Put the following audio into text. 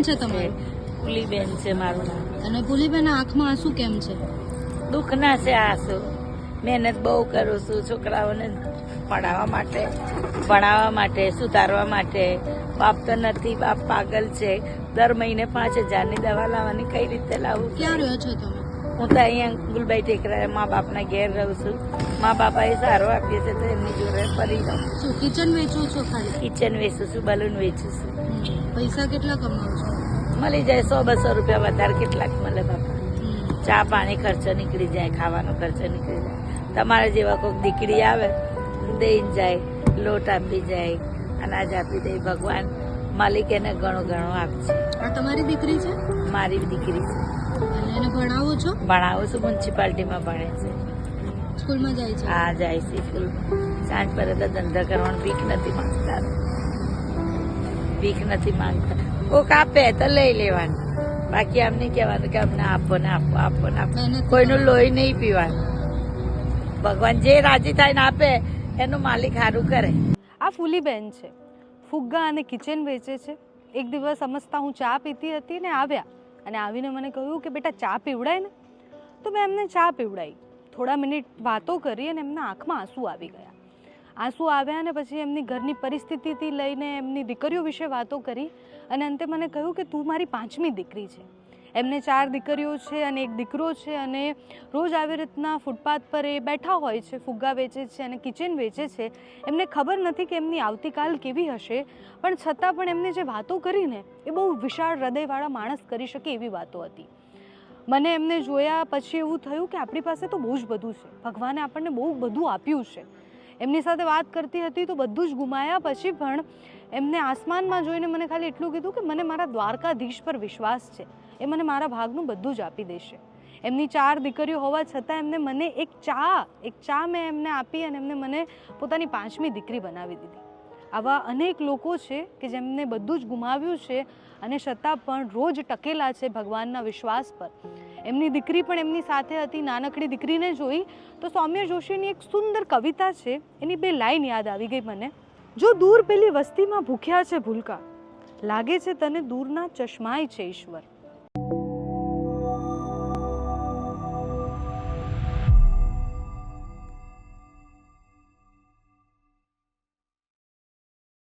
નામ છે તમારું? પુલીબેન છે મારું નામ. અને પુલીબેન આંખમાં આંસુ કેમ છે? દુઃખ ના છે આંસુ. મહેનત બહુ કરું છું છોકરાઓને ભણાવવા માટે ભણાવવા માટે સુધારવા માટે. બાપ તો નથી બાપ પાગલ છે. દર મહિને પાંચ હજારની દવા લાવવાની કઈ રીતે લાવું? ક્યાં રહ્યો છો તમે? હું તો અહીંયા ગુલબાઈ ટેકરા મા બાપના ઘેર રહું છું. મા બાપાએ સારો આપીએ છે તો એમની જોડે ફરી રહું. છું કિચન વેચું છું ખાલી? કિચન વેચું છું બલૂન વેચું છું. પૈસા કેટલા કમાવું છું? મળી જાય સો બસો રૂપિયા વધારે કેટલાક મળે બાપા. ચા પાણી ખર્ચો નીકળી જાય ખાવાનો ખર્ચો નીકળી જાય. તમારા જેવા કોઈક દીકરી આવે દઈને જાય લોટ આપી જાય અનાજ આપી દે ભગવાન માલિક એને ઘણું ઘણું આપશે. આ તમારી દીકરી છે? મારી દીકરી છે. એને ભણાવો છો? ભણાવું છું મ્યુનિસિપાલિટીમાં ભણે છે. સ્કૂલમાં જાય છે? આ જાય છે સ્કૂલ. સાંજ પર તો ધંધા કરવાનું ભીખ નથી માંગતા. ભીખ નથી માંગતા. કોક આપે તો લઈ લેવાનું. બાકી આમ નહીં કહેવાનું કે અમને આપો ને આપો આપો ને આપો. કોઈનું લોહી નહીં પીવાનું. ભગવાન જે રાજી થાય ને આપે એનું માલિક સારું કરે. આ ફૂલીબેન છે. ફુગ્ગા અને કિચન વેચે છે. એક દિવસ સમજતા હું ચા પીતી હતી ને આવ્યા. અને આવીને મને કહ્યું કે, બેટા, ચા પીવડાય ને? તો મેં એમને ચા પીવડાવી થોડા મિનિટ વાતો કરી અને એમના આંખમાં આંસુ આવી ગયા. આંસુ આવ્યા અને પછી એમની ઘરની પરિસ્થિતિથી લઈને એમની દીકરીઓ વિશે વાતો કરી અને અંતે મને કહ્યું કે, તું મારી પાંચમી દીકરી છે. એમને ચાર દીકરીઓ છે અને એક દીકરો છે અને રોજ આવી રીતના ફૂટપાથ પર એ બેઠા હોય છે, ફુગ્ગા વેચે છે અને કિચન વેચે છે. એમને ખબર નથી કે એમની આવતીકાલ કેવી હશે, પણ છતાં પણ એમને જે વાતો કરીને એ બહુ વિશાળ હૃદયવાળા માણસ કરી શકે એવી વાતો હતી. મને એમને જોયા પછી એવું થયું કે આપણી પાસે તો બહુ જ બધું છે. ભગવાને આપણને બહુ બધું આપ્યું છે. એમની સાથે વાત કરતી હતી તો બધું જ ગુમાયા પછી પણ એમને આસમાનમાં જોઈને મને ખાલી એટલું કીધું કે મને મારા દ્વારકાધીશ પર વિશ્વાસ છે. એ મને મારા ભાગનું બધું જ આપી દેશે. એમની ચાર દીકરીઓ હોવા છતાં એમને મને એક ચા એક ચા મેં એમને આપી અને એમને મને પોતાની પાંચમી દીકરી બનાવી દીધી. આવા અનેક લોકો છે કે જેમને બધું જ ગુમાવ્યું છે અને છતાં પણ રોજ ટકેલા છે ભગવાનના વિશ્વાસ પર. એમની દીકરી પણ એમની સાથે હતી, નાનકડી દીકરીને જોઈ તો સૌમ્ય જોશીની એક સુંદર કવિતા છે, એની બે લાઈન યાદ આવી ગઈ મને. જો દૂર પેલી વસ્તીમાં ભૂખ્યા છે ભૂલકા, લાગે છે તને દૂરના ચશ્માય છે ઈશ્વર.